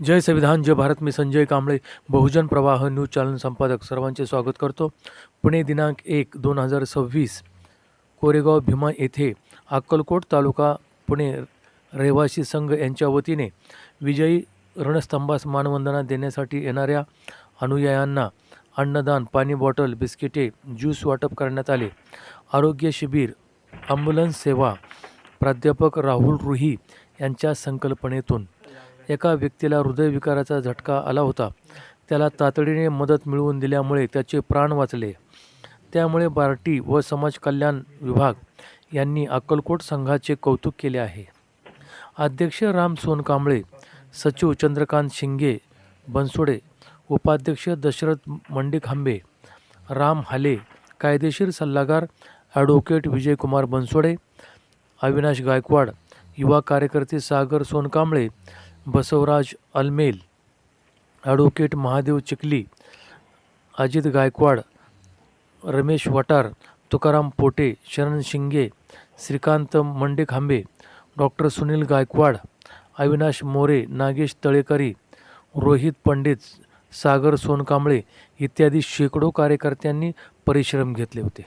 जय संविधान जय भारत मी संजय कांबळे. बहुजन प्रवाह news channel संपादक सर्वांचे स्वागत करतो. पुणे दिनांक एक दोन हजार सव्वीस कोरेगाव भीमा येथे अक्कलकोट तालुका पुणे रहिवासी संघ यांच्या वतीने विजयी रणस्तंभास मानवंदना देण्यासाठी येणाऱ्या अनुयायांना अन्नदान पाणी बॉटल बिस्किटे ज्यूस वाटप करण्यात आले. आरोग्य शिबिर ॲम्ब्युलन्स सेवा प्राध्यापक राहुल रुही यांच्या संकल्पनेतून एका व्यक्तीला हृदयविकाराचा झटका आला होता. त्याला तातडीने मदत मिळवून दिल्यामुळे त्याचे प्राण वाचले. त्यामुळे बार्टी व समाज कल्याण विभाग यांनी अक्कलकोट संघाचे कौतुक केले आहे. अध्यक्ष राम सोनकांबळे सचिव चंद्रकांत शिंगे बनसोडे उपाध्यक्ष दशरथ मंडिखांबे राम हाले कायदेशीर सल्लागार ॲडव्होकेट विजयकुमार बनसोडे अविनाश गायकवाड युवा कार्यकर्ते सागर सोनकांबळे बसवराज अलमेल ॲडव्होकेट महादेव चिखली अजित गायकवाड रमेश वटार तुकाराम पोटे शरण शिंगे श्रीकांत मंडेखांबे डॉक्टर सुनील गायकवाड अविनाश मोरे नागेश तळेकरी रोहित पंडित सागर सोनकांबळे इत्यादी शेकडो कार्यकर्त्यांनी परिश्रम घेतले होते.